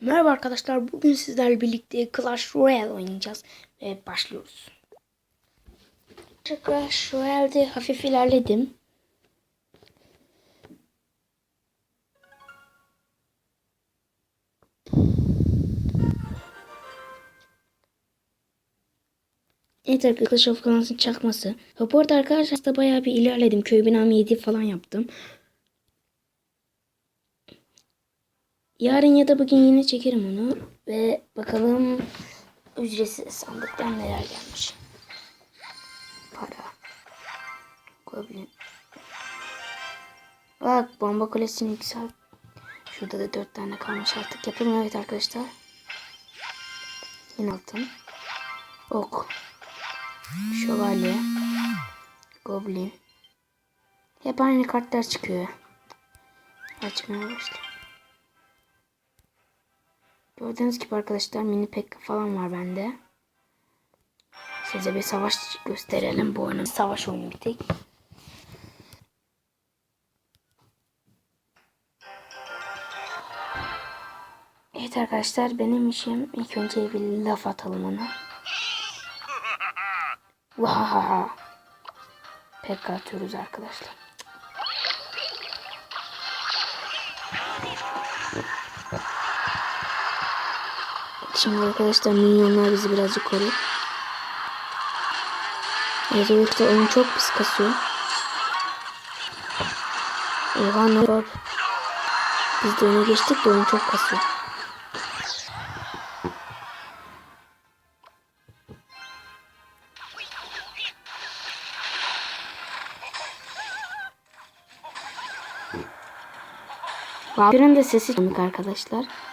Merhaba arkadaşlar. Bugün sizlerle birlikte Clash Royale oynayacağız. Ve başlıyoruz. Clash Royale'de hafif ilerledim. Evet arkadaşlar Clash of Clans'ın çakması. Bu arada arkadaşlar da bayağı bir ilerledim. Köy binamı 7 falan yaptım. Yarın ya da bugün yine çekerim onu. Ve bakalım ücretsiz sandıktan neler gelmiş. Para. Goblin. Bak bomba kulesini yükselt. Şurada da dört tane kalmış artık. Yapalım evet arkadaşlar. Yine altın. Ok. Şövalye. Goblin. Hep aynı kartlar çıkıyor. Açmaya başladım. Gördüğünüz gibi arkadaşlar mini pek falan var bende. Size bir savaş gösterelim bu oyunun. Savaş oyunu bir tek. Evet arkadaşlar benim işim ilk önce bir laf atalım ona. Vahaha. Pek atıyoruz arkadaşlar. Şimdi arkadaşlar minyonlar bizi birazcık koruyor. Evet yoksa oyun çok pis kasıyor. Eyvah ne var? Biz de öne geçtik de oyun çok kasıyor. Vampir'in de sesi komik arkadaşlar.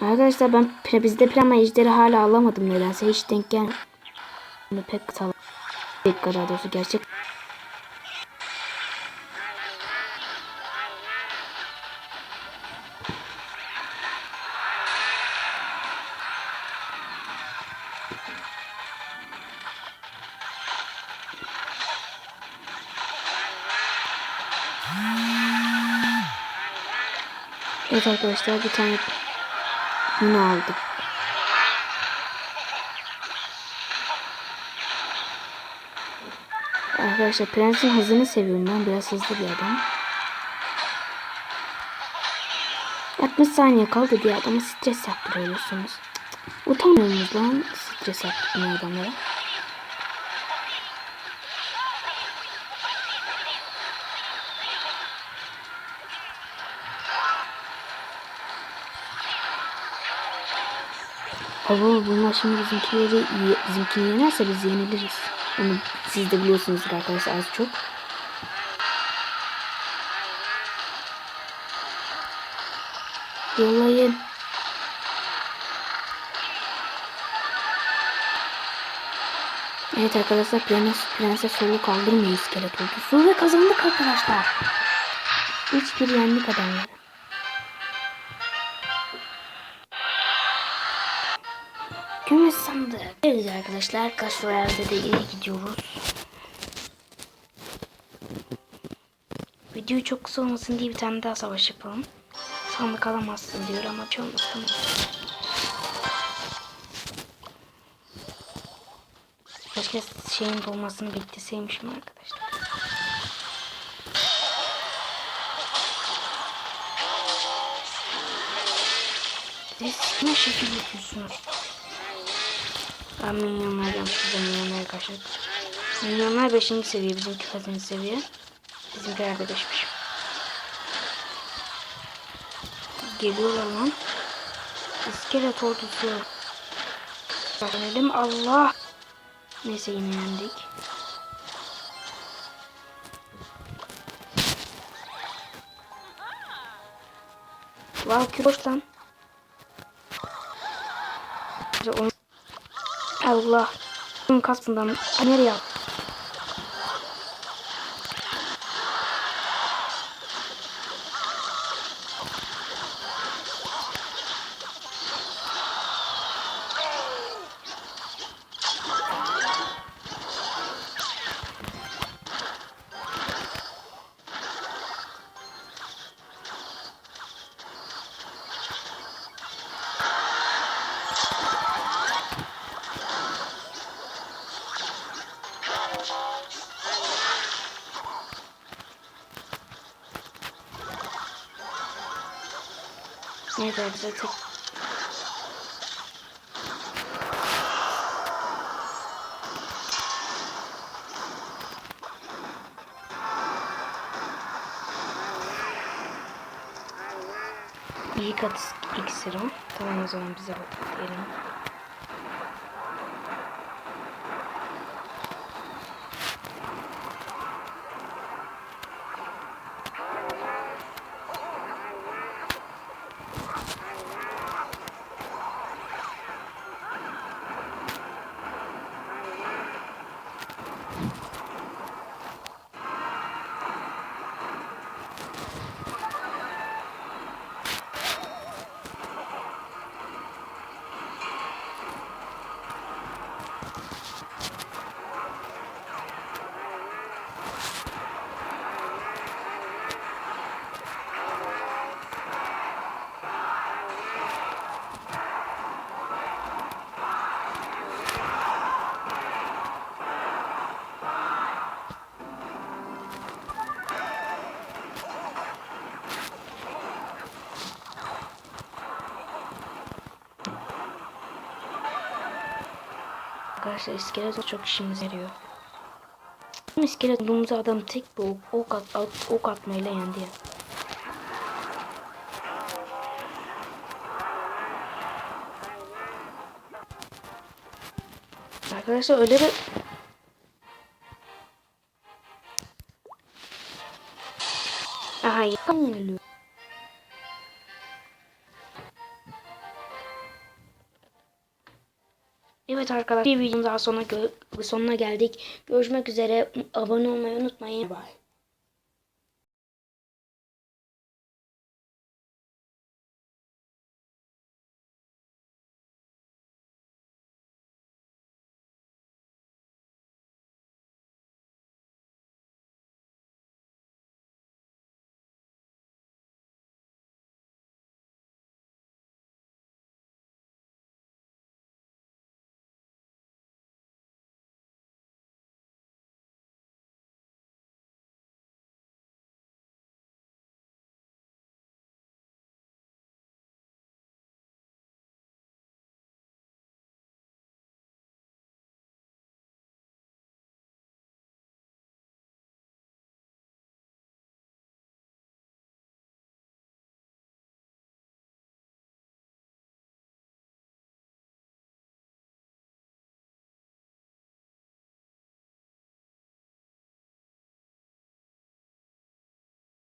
Arkadaşlar ben bizde prema ejderi hala alamadım nedense hiç denk gel. Pek sal pek kadar doğrusu gerçek. Evet arkadaşlar bir tane bunu aldık. Arkadaşlar prensin hızını seviyorum ben. Biraz hızlı bir adam. 60 saniye kaldı diye adamı stres yaptırıyorsunuz. Cık, Utanmıyor musunuz lan stres yaptırmaya adamlara? Ama bunlar şimdi bizimkileri bizimkini yenerse biz yeniliriz. Onu siz de biliyorsunuz arkadaşlar az çok. Yollayın. Evet arkadaşlar Prens, Prenses solu kaldırmıyor iskelet ordusu ve kazandık arkadaşlar. 3-1 yendik adamları. Gümüş sandık. Evet arkadaşlar Clash Royale'de de iyi gidiyoruz. Videoyu çok kısa olmasın diye bir tane daha savaş yapalım. Sandık alamazsın diyor ama hiç olmasın. Keşke şeyin dolmasını bekleseymişim arkadaşlar. Siz ne şekil yapıyorsunuz? Ben milyonlardan size milyonlara karşı. Milyonlar 5. seviye bizimki kaçıncı seviye? Bizimkiler de 5'miş. Geliyorlar lan. İskelet ordusu. Dedim Allah. Neyse yine yendik. Valkyrie boş lan. Onu Allah. Bunun kasından nereye at? Evet arkadaşlar tek İyi kat iksiri. Tamam o zaman bize bak Arkadaşlar iskelet çok işimize yarıyor. Ama iskelet adam tek bir ok, ok, at, at- ok atmayla yendi ya. Arkadaşlar öyle bir Aha yakın yeniliyor. Evet arkadaşlar bir videonun daha sonuna, sonuna geldik. Görüşmek üzere. Abone olmayı unutmayın. Bye.